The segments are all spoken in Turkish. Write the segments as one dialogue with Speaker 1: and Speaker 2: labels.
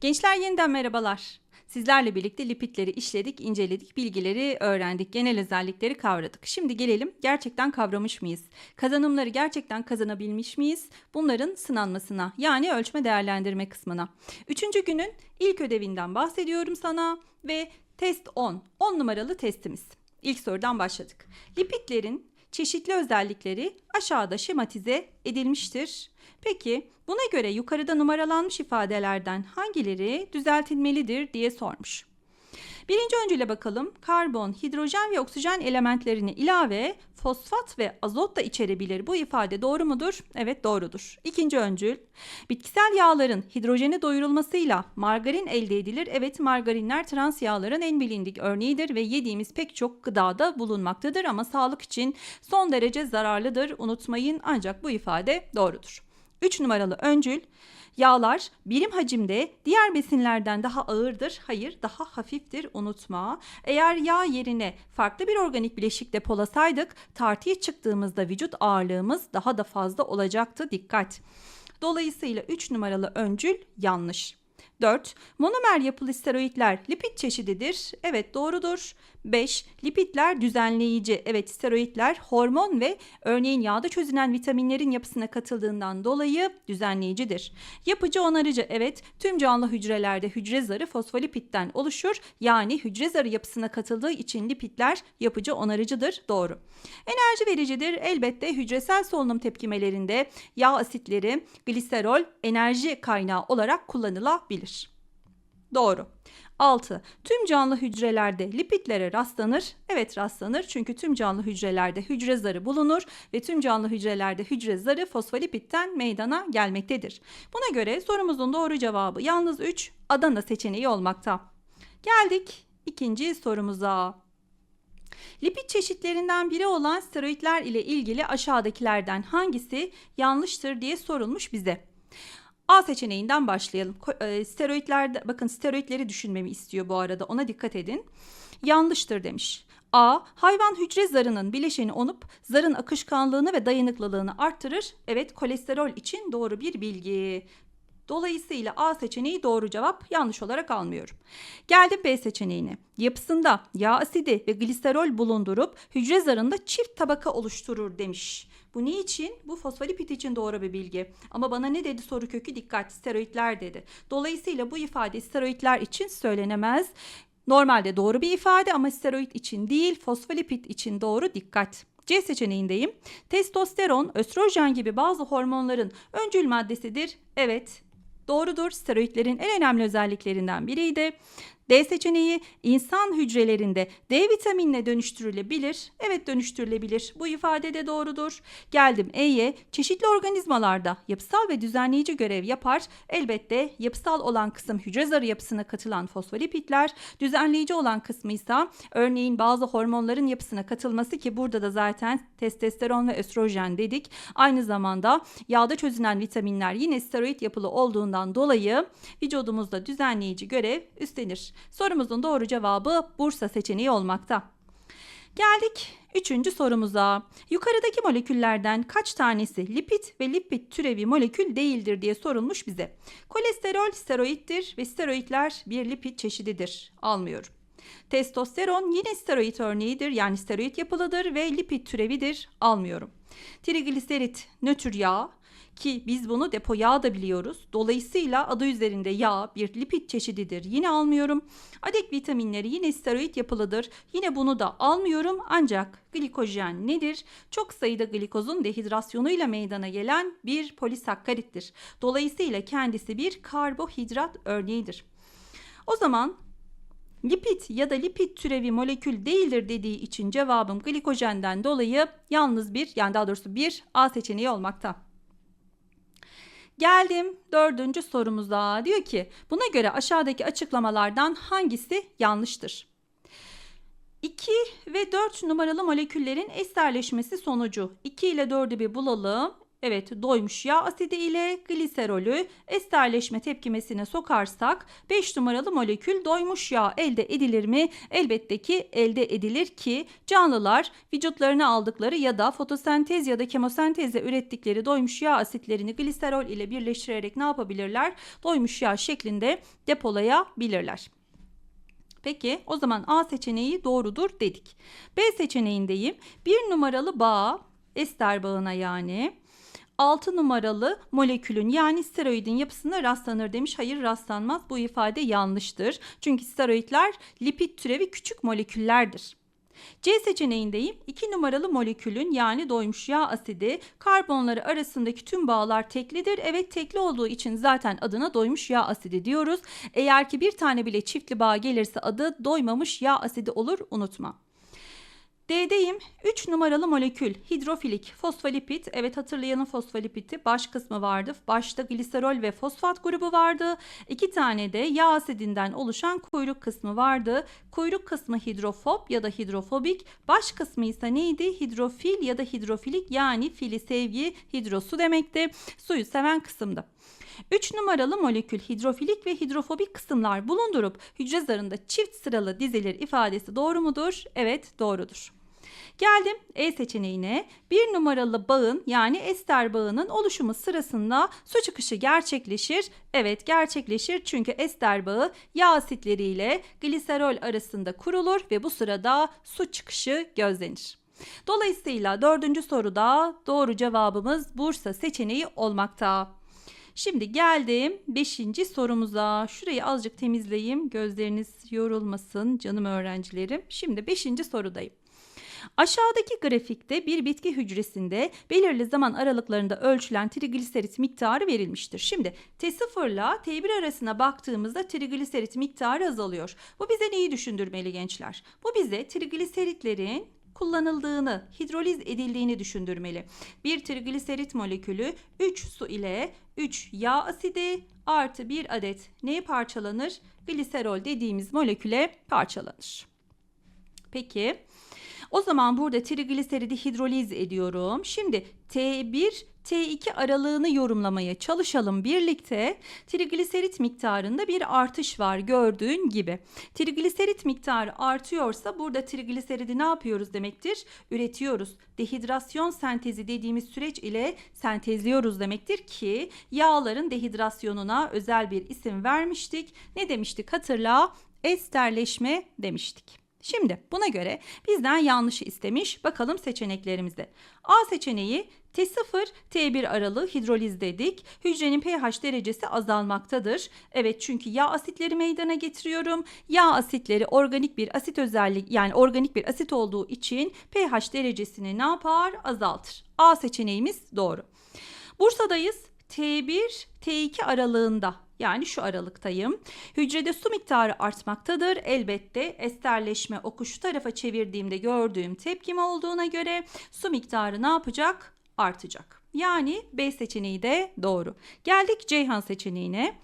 Speaker 1: Gençler yeniden merhabalar. Sizlerle birlikte lipidleri işledik, inceledik, bilgileri öğrendik, genel özellikleri kavradık. Şimdi gelelim gerçekten kavramış mıyız? Kazanımları gerçekten kazanabilmiş miyiz? Bunların sınanmasına yani ölçme değerlendirme kısmına. Üçüncü günün ilk ödevinden bahsediyorum sana ve test 10, 10 numaralı testimiz. İlk sorudan başladık. Lipidlerin çeşitli özellikleri aşağıda şematize edilmiştir. Peki buna göre yukarıda numaralanmış ifadelerden hangileri düzeltilmelidir diye sormuş. Birinci öncüle bakalım. Karbon, hidrojen ve oksijen elementlerini ilave fosfat ve azot da içerebilir. Bu ifade doğru mudur? Evet doğrudur. İkinci öncül. Bitkisel yağların hidrojeni doyurulmasıyla margarin elde edilir. Evet margarinler trans yağların en bilindik örneğidir ve yediğimiz pek çok gıdada bulunmaktadır ama sağlık için son derece zararlıdır. Unutmayın ancak bu ifade doğrudur. 3 numaralı öncül Yağlar birim hacimde diğer besinlerden daha ağırdır. Hayır, daha hafiftir. Unutma. Eğer yağ yerine farklı bir organik bileşik depolasaydık, tartıya çıktığımızda vücut ağırlığımız daha da fazla olacaktı. Dikkat. Dolayısıyla 3 numaralı öncül yanlış. 4. Monomer yapılı steroidler lipid çeşididir. Evet doğrudur. 5. Lipidler düzenleyici. Evet steroidler hormon ve örneğin yağda çözünen vitaminlerin yapısına katıldığından dolayı düzenleyicidir. Yapıcı onarıcı. Evet tüm canlı hücrelerde hücre zarı fosfolipitten oluşur. Yani hücre zarı yapısına katıldığı için lipidler yapıcı onarıcıdır. Doğru. Enerji vericidir. Elbette hücresel solunum tepkimelerinde yağ asitleri, gliserol enerji kaynağı olarak kullanılabilir. Doğru. 6. Tüm canlı hücrelerde lipidlere rastlanır. Evet rastlanır çünkü tüm canlı hücrelerde hücre zarı bulunur ve tüm canlı hücrelerde hücre zarı fosfolipitten meydana gelmektedir. Buna göre sorumuzun doğru cevabı yalnız 3 Adana seçeneği olmakta. Geldik ikinci sorumuza. Lipid çeşitlerinden biri olan steroidler ile ilgili aşağıdakilerden hangisi yanlıştır diye sorulmuş bize. A seçeneğinden başlayalım. E, steroidlerde bakın steroidleri düşünmemi istiyor bu arada ona dikkat edin. Yanlıştır demiş. A. Hayvan hücre zarının bileşeni olup zarın akışkanlığını ve dayanıklılığını arttırır. Evet kolesterol için doğru bir bilgi. Dolayısıyla A seçeneği doğru cevap yanlış olarak almıyorum. Geldim B seçeneğine. Yapısında yağ asidi ve gliserol bulundurup hücre zarında çift tabaka oluşturur demiş. Bu ne için? Bu fosfolipid için doğru bir bilgi. Ama bana ne dedi soru kökü? Dikkat steroidler dedi. Dolayısıyla bu ifade steroidler için söylenemez. Normalde doğru bir ifade ama steroid için değil fosfolipid için doğru dikkat. C seçeneğindeyim. Testosteron, östrojen gibi bazı hormonların öncül maddesidir. Evet, doğrudur. Steroidlerin en önemli özelliklerinden biriydi. D seçeneği insan hücrelerinde D vitaminine dönüştürülebilir. Evet dönüştürülebilir. Bu ifade de doğrudur. Geldim E'ye. Çeşitli organizmalarda yapısal ve düzenleyici görev yapar. Elbette yapısal olan kısım hücre zarı yapısına katılan fosfolipidler, düzenleyici olan kısmı ise örneğin bazı hormonların yapısına katılması ki burada da zaten testosteron ve östrojen dedik. Aynı zamanda yağda çözünen vitaminler yine steroid yapılı olduğundan dolayı vücudumuzda düzenleyici görev üstlenir. Sorumuzun doğru cevabı Bursa seçeneği olmakta. Geldik üçüncü sorumuza. Yukarıdaki moleküllerden kaç tanesi lipid ve lipid türevi molekül değildir diye sorulmuş bize. Kolesterol steroittir ve steroidler bir lipid çeşididir. Almıyorum. Testosteron yine steroid örneğidir yani steroid yapılıdır ve lipid türevidir. Almıyorum. Trigliserit nötr yağ, ki biz bunu depo yağ da biliyoruz. Dolayısıyla adı üzerinde yağ bir lipid çeşididir. Yine almıyorum. Adek vitaminleri yine steroid yapılıdır. Yine bunu da almıyorum. Ancak glikojen nedir? Çok sayıda glikozun dehidrasyonuyla meydana gelen bir polisakkarittir. Dolayısıyla kendisi bir karbohidrat örneğidir. O zaman Lipid ya da lipid türevi molekül değildir dediği için cevabım glikojenden dolayı yalnız bir yani daha doğrusu bir A seçeneği olmakta. Geldim dördüncü sorumuza. Diyor ki buna göre aşağıdaki açıklamalardan hangisi yanlıştır? 2 ve 4 numaralı moleküllerin esterleşmesi sonucu 2 ile 4'ü bir bulalım. Evet doymuş yağ asidi ile gliserolü esterleşme tepkimesine sokarsak 5 numaralı molekül doymuş yağ elde edilir mi? Elbette ki elde edilir ki canlılar vücutlarına aldıkları ya da fotosentez ya da kemosentezle ürettikleri doymuş yağ asitlerini gliserol ile birleştirerek ne yapabilirler? Doymuş yağ şeklinde depolayabilirler. Peki o zaman A seçeneği doğrudur dedik. B seçeneğindeyim. Bir numaralı bağ, ester bağına yani 6 numaralı molekülün yani steroidin yapısına rastlanır demiş. Hayır rastlanmaz. Bu ifade yanlıştır. Çünkü steroidler lipid türevi küçük moleküllerdir. C seçeneğindeyim. 2 numaralı molekülün yani doymuş yağ asidi karbonları arasındaki tüm bağlar teklidir. Evet tekli olduğu için zaten adına doymuş yağ asidi diyoruz. Eğer ki bir tane bile çiftli bağ gelirse adı doymamış yağ asidi olur unutma. D'deyim. 3 numaralı molekül hidrofilik fosfolipid. Evet hatırlayanın fosfolipidi baş kısmı vardı. Başta gliserol ve fosfat grubu vardı. İki tane de yağ asidinden oluşan kuyruk kısmı vardı. Kuyruk kısmı hidrofob ya da hidrofobik. Baş kısmı ise neydi? Hidrofil ya da hidrofilik yani fili sevgi hidrosu demekti. Suyu seven kısımdı. 3 numaralı molekül hidrofilik ve hidrofobik kısımlar bulundurup hücre zarında çift sıralı dizilir ifadesi doğru mudur? Evet doğrudur. Geldim E seçeneğine. Bir numaralı bağın yani ester bağının oluşumu sırasında su çıkışı gerçekleşir. Evet gerçekleşir çünkü ester bağı yağ asitleriyle gliserol arasında kurulur ve bu sırada su çıkışı gözlenir. Dolayısıyla dördüncü soruda doğru cevabımız Bursa seçeneği olmakta. Şimdi geldim 5. sorumuza. Şurayı azıcık temizleyeyim. Gözleriniz yorulmasın canım öğrencilerim. Şimdi 5. sorudayım. Aşağıdaki grafikte bir bitki hücresinde belirli zaman aralıklarında ölçülen trigliserit miktarı verilmiştir. Şimdi T0 ile T1 arasına baktığımızda trigliserit miktarı azalıyor. Bu bize neyi düşündürmeli gençler? Bu bize trigliseritlerin kullanıldığını, hidroliz edildiğini düşündürmeli. Bir trigliserit molekülü 3 su ile 3 yağ asidi artı 1 adet neye parçalanır? Gliserol dediğimiz moleküle parçalanır. Peki o zaman burada trigliseridi hidroliz ediyorum. Şimdi T1 T2 aralığını yorumlamaya çalışalım birlikte. Trigliserit miktarında bir artış var gördüğün gibi. Trigliserit miktarı artıyorsa burada trigliseridi ne yapıyoruz demektir? Üretiyoruz. Dehidrasyon sentezi dediğimiz süreç ile sentezliyoruz demektir ki yağların dehidrasyonuna özel bir isim vermiştik. Ne demiştik hatırla? Esterleşme demiştik. Şimdi buna göre bizden yanlışı istemiş. Bakalım seçeneklerimizde. A seçeneği T0 T1 aralığı hidroliz dedik. Hücrenin pH derecesi azalmaktadır. Evet çünkü yağ asitleri meydana getiriyorum. Yağ asitleri organik bir asit özellik yani organik bir asit olduğu için pH derecesini ne yapar? Azaltır. A seçeneğimiz doğru. Bursa'dayız. T1 T2 aralığında yani şu aralıktayım. Hücrede su miktarı artmaktadır. Elbette esterleşme oku şu tarafa çevirdiğimde gördüğüm tepkime olduğuna göre su miktarı ne yapacak? Artacak. Yani B seçeneği de doğru. Geldik Ceyhan seçeneğine.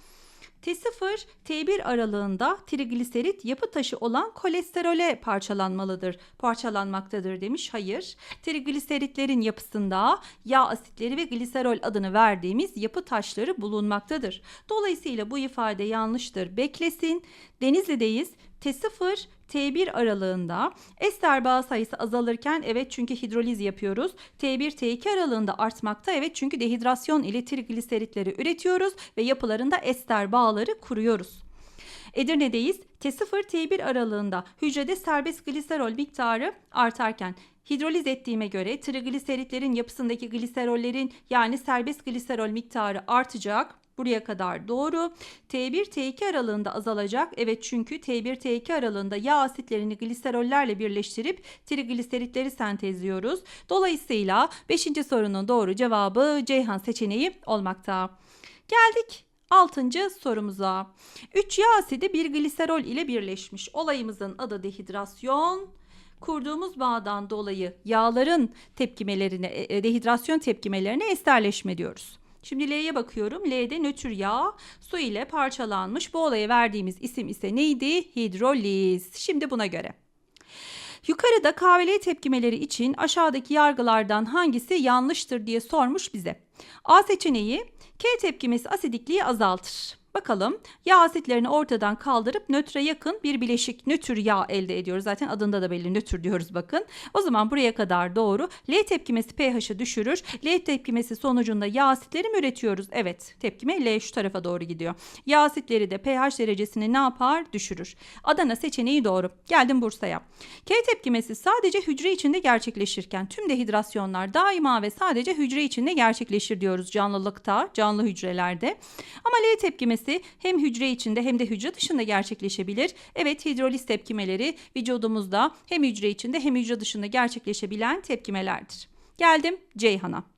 Speaker 1: T0 T1 aralığında trigliserit yapı taşı olan kolesterole parçalanmalıdır. Parçalanmaktadır demiş. Hayır. Trigliseritlerin yapısında yağ asitleri ve gliserol adını verdiğimiz yapı taşları bulunmaktadır. Dolayısıyla bu ifade yanlıştır. Beklesin. Denizli'deyiz. T0 T1 aralığında ester bağ sayısı azalırken evet çünkü hidroliz yapıyoruz. T1 T2 aralığında artmakta evet çünkü dehidrasyon ile trigliseritleri üretiyoruz ve yapılarında ester bağları kuruyoruz. Edirne'deyiz. T0 T1 aralığında hücrede serbest gliserol miktarı artarken hidroliz ettiğime göre trigliseritlerin yapısındaki gliserollerin yani serbest gliserol miktarı artacak. Buraya kadar doğru. T1 T2 aralığında azalacak. Evet çünkü T1 T2 aralığında yağ asitlerini gliserollerle birleştirip trigliseritleri sentezliyoruz. Dolayısıyla 5. sorunun doğru cevabı Ceyhan seçeneği olmakta. Geldik 6. sorumuza. 3 yağ asidi bir gliserol ile birleşmiş. Olayımızın adı dehidrasyon kurduğumuz bağdan dolayı yağların tepkimelerine, e, dehidrasyon tepkimelerine esterleşme diyoruz. Şimdi L'ye bakıyorum. L'de nötr yağ su ile parçalanmış. Bu olaya verdiğimiz isim ise neydi? Hidroliz. Şimdi buna göre. Yukarıda KVL tepkimeleri için aşağıdaki yargılardan hangisi yanlıştır diye sormuş bize. A seçeneği K tepkimesi asidikliği azaltır. Bakalım yağ asitlerini ortadan kaldırıp nötre yakın bir bileşik nötr yağ elde ediyoruz. Zaten adında da belli nötr diyoruz bakın. O zaman buraya kadar doğru. L tepkimesi pH'ı düşürür. L tepkimesi sonucunda yağ asitleri mi üretiyoruz? Evet tepkime L şu tarafa doğru gidiyor. Yağ asitleri de pH derecesini ne yapar? Düşürür. Adana seçeneği doğru. Geldim Bursa'ya. K tepkimesi sadece hücre içinde gerçekleşirken tüm dehidrasyonlar daima ve sadece hücre içinde gerçekleşir diyoruz canlılıkta, canlı hücrelerde. Ama L tepkimesi hem hücre içinde hem de hücre dışında gerçekleşebilir. Evet hidroliz tepkimeleri vücudumuzda hem hücre içinde hem hücre dışında gerçekleşebilen tepkimelerdir. Geldim Ceyhan'a.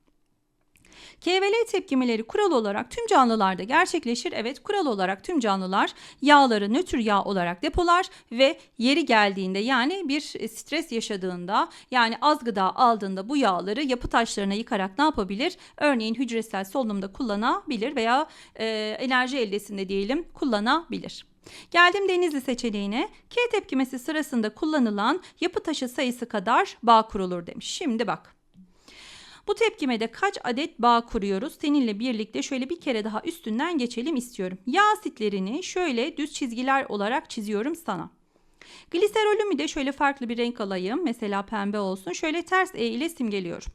Speaker 1: KVL tepkimeleri kural olarak tüm canlılarda gerçekleşir. Evet kural olarak tüm canlılar yağları nötr yağ olarak depolar ve yeri geldiğinde yani bir stres yaşadığında yani az gıda aldığında bu yağları yapı taşlarına yıkarak ne yapabilir? Örneğin hücresel solunumda kullanabilir veya e, enerji eldesinde diyelim kullanabilir. Geldim Denizli seçeneğine. K tepkimesi sırasında kullanılan yapı taşı sayısı kadar bağ kurulur demiş. Şimdi bak. Bu tepkimede kaç adet bağ kuruyoruz? Seninle birlikte şöyle bir kere daha üstünden geçelim istiyorum. Yağ asitlerini şöyle düz çizgiler olarak çiziyorum sana. Gliserolümü de şöyle farklı bir renk alayım. Mesela pembe olsun. Şöyle ters E ile simgeliyorum.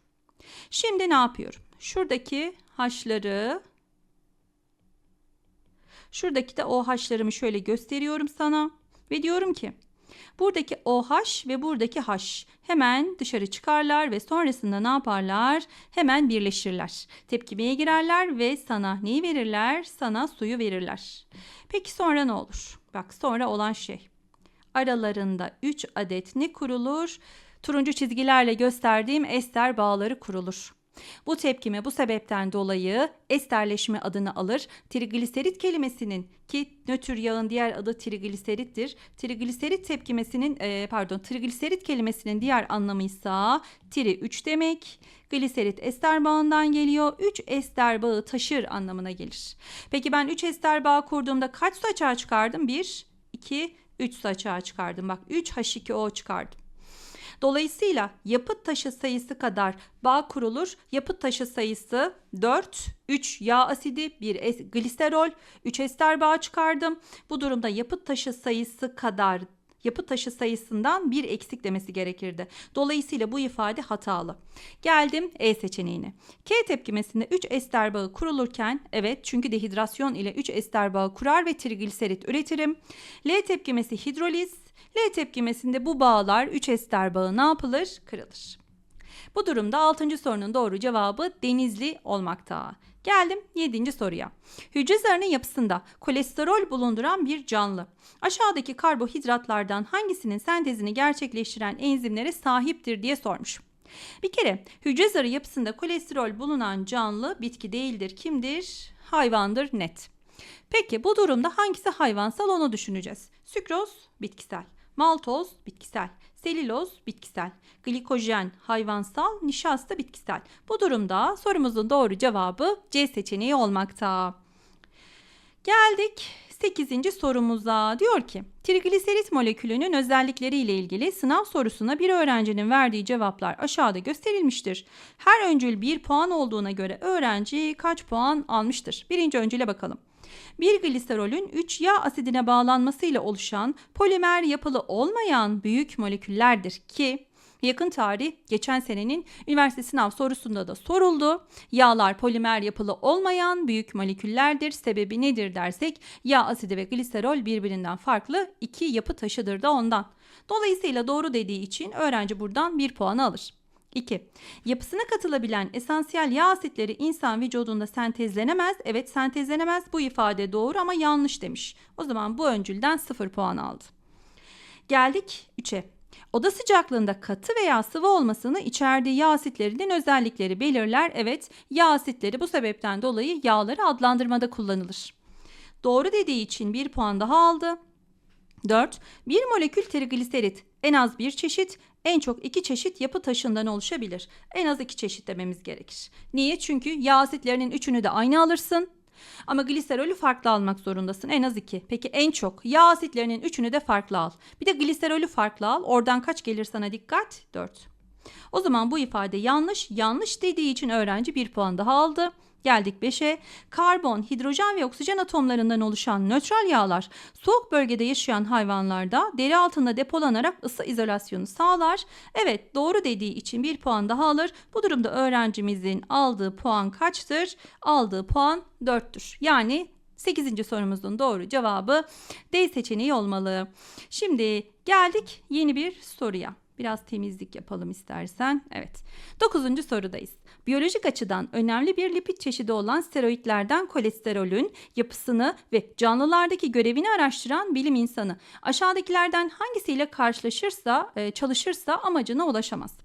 Speaker 1: Şimdi ne yapıyorum? Şuradaki haşları Şuradaki de OH'larımı şöyle gösteriyorum sana ve diyorum ki buradaki OH ve buradaki H hemen dışarı çıkarlar ve sonrasında ne yaparlar? Hemen birleşirler. Tepkimeye girerler ve sana neyi verirler? Sana suyu verirler. Peki sonra ne olur? Bak sonra olan şey. Aralarında 3 adet ne kurulur? Turuncu çizgilerle gösterdiğim ester bağları kurulur. Bu tepkime bu sebepten dolayı esterleşme adını alır. Trigliserit kelimesinin ki nötr yağın diğer adı trigliserittir. Trigliserit tepkimesinin e, pardon trigliserit kelimesinin diğer anlamı ise tri 3 demek. Gliserit ester bağından geliyor. 3 ester bağı taşır anlamına gelir. Peki ben 3 ester bağı kurduğumda kaç su çıkardım? 1, 2, 3 su çıkardım. Bak 3 H2O çıkardım. Dolayısıyla yapıt taşı sayısı kadar bağ kurulur. Yapıt taşı sayısı 4, 3 yağ asidi, 1 gliserol, 3 ester bağ çıkardım. Bu durumda yapıt taşı sayısı kadar yapı taşı sayısından bir eksik demesi gerekirdi. Dolayısıyla bu ifade hatalı. Geldim E seçeneğine. K tepkimesinde 3 ester bağı kurulurken evet çünkü dehidrasyon ile 3 ester bağı kurar ve trigliserit üretirim. L tepkimesi hidroliz. L tepkimesinde bu bağlar 3 ester bağı ne yapılır? Kırılır. Bu durumda 6. sorunun doğru cevabı denizli olmakta. Geldim 7. soruya. Hücre zarının yapısında kolesterol bulunduran bir canlı. Aşağıdaki karbohidratlardan hangisinin sentezini gerçekleştiren enzimlere sahiptir diye sormuş. Bir kere hücre zarı yapısında kolesterol bulunan canlı bitki değildir. Kimdir? Hayvandır net. Peki bu durumda hangisi hayvansal onu düşüneceğiz. Sükroz bitkisel, maltoz bitkisel, Seliloz bitkisel, glikojen hayvansal, nişasta bitkisel. Bu durumda sorumuzun doğru cevabı C seçeneği olmakta. Geldik 8. sorumuza. Diyor ki, trigliserit molekülünün özellikleri ile ilgili sınav sorusuna bir öğrencinin verdiği cevaplar aşağıda gösterilmiştir. Her öncül bir puan olduğuna göre öğrenci kaç puan almıştır? Birinci öncüle bakalım. Bir gliserolün 3 yağ asidine bağlanmasıyla oluşan polimer yapılı olmayan büyük moleküllerdir ki yakın tarih geçen senenin üniversite sınav sorusunda da soruldu. Yağlar polimer yapılı olmayan büyük moleküllerdir. Sebebi nedir dersek yağ asidi ve gliserol birbirinden farklı iki yapı taşıdır da ondan. Dolayısıyla doğru dediği için öğrenci buradan 1 puan alır. 2. Yapısına katılabilen esansiyel yağ asitleri insan vücudunda sentezlenemez. Evet sentezlenemez bu ifade doğru ama yanlış demiş. O zaman bu öncülden 0 puan aldı. Geldik 3'e. Oda sıcaklığında katı veya sıvı olmasını içerdiği yağ asitlerinin özellikleri belirler. Evet yağ asitleri bu sebepten dolayı yağları adlandırmada kullanılır. Doğru dediği için 1 puan daha aldı. 4. Bir molekül trigliserit en az bir çeşit, en çok iki çeşit yapı taşından oluşabilir. En az iki çeşit dememiz gerekir. Niye? Çünkü yağ asitlerinin üçünü de aynı alırsın. Ama gliserolü farklı almak zorundasın. En az 2. Peki en çok yağ asitlerinin 3'ünü de farklı al. Bir de gliserolü farklı al. Oradan kaç gelir sana dikkat? 4. O zaman bu ifade yanlış. Yanlış dediği için öğrenci 1 puan daha aldı. Geldik 5'e. Karbon, hidrojen ve oksijen atomlarından oluşan nötral yağlar soğuk bölgede yaşayan hayvanlarda deri altında depolanarak ısı izolasyonu sağlar. Evet doğru dediği için 1 puan daha alır. Bu durumda öğrencimizin aldığı puan kaçtır? Aldığı puan 4'tür. Yani 8. sorumuzun doğru cevabı D seçeneği olmalı. Şimdi geldik yeni bir soruya. Biraz temizlik yapalım istersen. Evet. Dokuzuncu sorudayız. Biyolojik açıdan önemli bir lipid çeşidi olan steroidlerden kolesterolün yapısını ve canlılardaki görevini araştıran bilim insanı aşağıdakilerden hangisiyle karşılaşırsa, e, çalışırsa amacına ulaşamaz.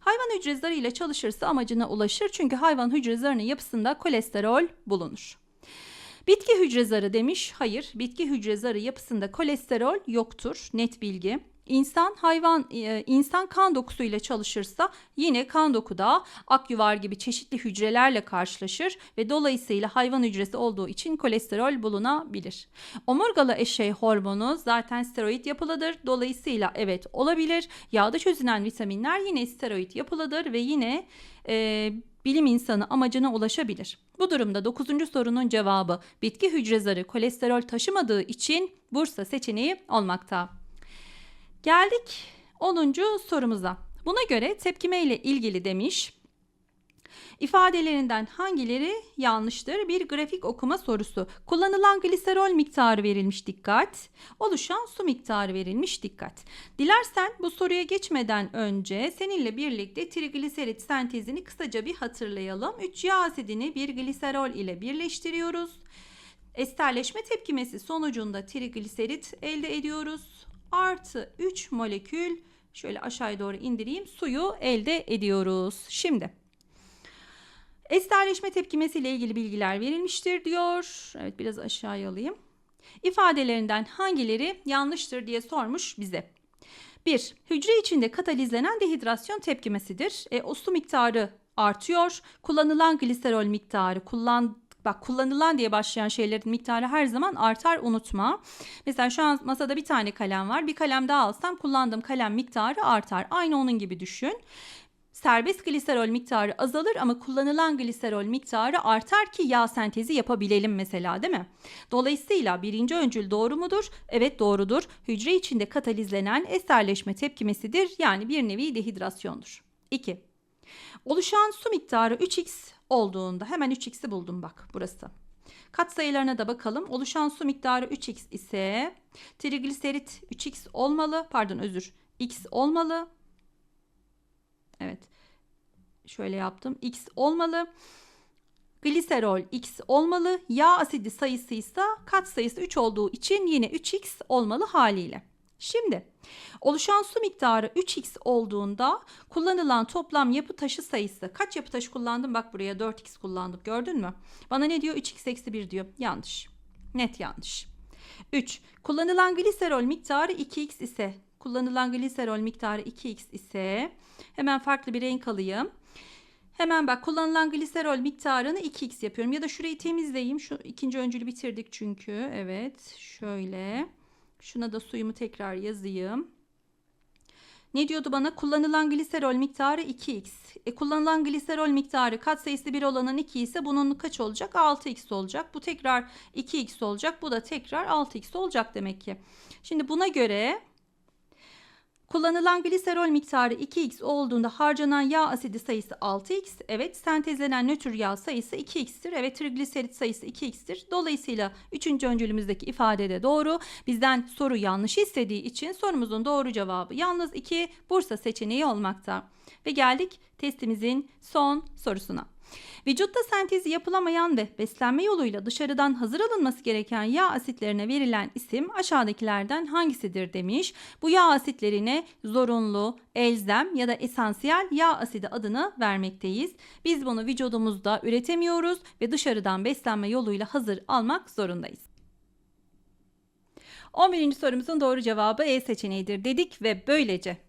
Speaker 1: Hayvan hücre zarı ile çalışırsa amacına ulaşır çünkü hayvan hücre zarının yapısında kolesterol bulunur. Bitki hücre zarı demiş. Hayır, bitki hücre zarı yapısında kolesterol yoktur. Net bilgi. İnsan hayvan e, insan kan dokusuyla çalışırsa yine kan dokuda akyuvar gibi çeşitli hücrelerle karşılaşır ve dolayısıyla hayvan hücresi olduğu için kolesterol bulunabilir. Omurgalı eşey hormonu zaten steroid yapılıdır. Dolayısıyla evet olabilir. Yağda çözünen vitaminler yine steroid yapılıdır ve yine e, bilim insanı amacına ulaşabilir. Bu durumda 9. sorunun cevabı bitki hücre zarı kolesterol taşımadığı için Bursa seçeneği olmakta. Geldik 10. sorumuza. Buna göre tepkime ile ilgili demiş. İfadelerinden hangileri yanlıştır? Bir grafik okuma sorusu. Kullanılan gliserol miktarı verilmiş dikkat. Oluşan su miktarı verilmiş dikkat. Dilersen bu soruya geçmeden önce seninle birlikte trigliserit sentezini kısaca bir hatırlayalım. 3 yağ asidini bir gliserol ile birleştiriyoruz. Esterleşme tepkimesi sonucunda trigliserit elde ediyoruz. Artı 3 molekül şöyle aşağıya doğru indireyim suyu elde ediyoruz. Şimdi esterleşme tepkimesi ile ilgili bilgiler verilmiştir diyor. Evet biraz aşağıya alayım. İfadelerinden hangileri yanlıştır diye sormuş bize. 1. Hücre içinde katalizlenen dehidrasyon tepkimesidir. E, o su miktarı artıyor. Kullanılan gliserol miktarı kullan Bak kullanılan diye başlayan şeylerin miktarı her zaman artar unutma. Mesela şu an masada bir tane kalem var. Bir kalem daha alsam kullandığım kalem miktarı artar. Aynı onun gibi düşün. Serbest gliserol miktarı azalır ama kullanılan gliserol miktarı artar ki yağ sentezi yapabilelim mesela değil mi? Dolayısıyla birinci öncül doğru mudur? Evet doğrudur. Hücre içinde katalizlenen esterleşme tepkimesidir. Yani bir nevi dehidrasyondur. 2. Oluşan su miktarı 3x olduğunda hemen 3x'i buldum bak burası. Kat sayılarına da bakalım. Oluşan su miktarı 3x ise trigliserit 3x olmalı. Pardon özür. x olmalı. Evet. Şöyle yaptım. X olmalı. Gliserol X olmalı. Yağ asidi sayısı ise kat sayısı 3 olduğu için yine 3X olmalı haliyle. Şimdi oluşan su miktarı 3x olduğunda kullanılan toplam yapı taşı sayısı kaç yapı taşı kullandım bak buraya 4x kullandım gördün mü? Bana ne diyor 3x eksi 1 diyor yanlış net yanlış. 3 kullanılan gliserol miktarı 2x ise kullanılan gliserol miktarı 2x ise hemen farklı bir renk alayım. Hemen bak kullanılan gliserol miktarını 2x yapıyorum ya da şurayı temizleyeyim. Şu ikinci öncülü bitirdik çünkü. Evet şöyle. Şuna da suyumu tekrar yazayım. Ne diyordu bana? Kullanılan gliserol miktarı 2x. E, kullanılan gliserol miktarı katsayısı 1 olanın 2 ise bunun kaç olacak? 6x olacak. Bu tekrar 2x olacak. Bu da tekrar 6x olacak demek ki. Şimdi buna göre Kullanılan gliserol miktarı 2x olduğunda harcanan yağ asidi sayısı 6x. Evet sentezlenen nötr yağ sayısı 2x'tir. Evet trigliserit sayısı 2x'tir. Dolayısıyla 3. öncülümüzdeki ifade de doğru. Bizden soru yanlış istediği için sorumuzun doğru cevabı yalnız 2 Bursa seçeneği olmakta. Ve geldik testimizin son sorusuna. Vücutta sentezi yapılamayan ve beslenme yoluyla dışarıdan hazır alınması gereken yağ asitlerine verilen isim aşağıdakilerden hangisidir demiş. Bu yağ asitlerine zorunlu, elzem ya da esansiyel yağ asidi adını vermekteyiz. Biz bunu vücudumuzda üretemiyoruz ve dışarıdan beslenme yoluyla hazır almak zorundayız. 11. sorumuzun doğru cevabı E seçeneğidir dedik ve böylece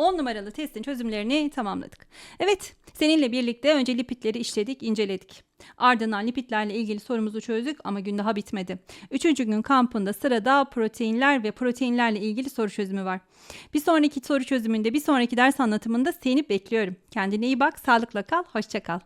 Speaker 1: 10 numaralı testin çözümlerini tamamladık. Evet, seninle birlikte önce lipidleri işledik, inceledik. Ardından lipidlerle ilgili sorumuzu çözdük ama gün daha bitmedi. Üçüncü gün kampında sırada proteinler ve proteinlerle ilgili soru çözümü var. Bir sonraki soru çözümünde, bir sonraki ders anlatımında seni bekliyorum. Kendine iyi bak, sağlıkla kal, hoşça kal.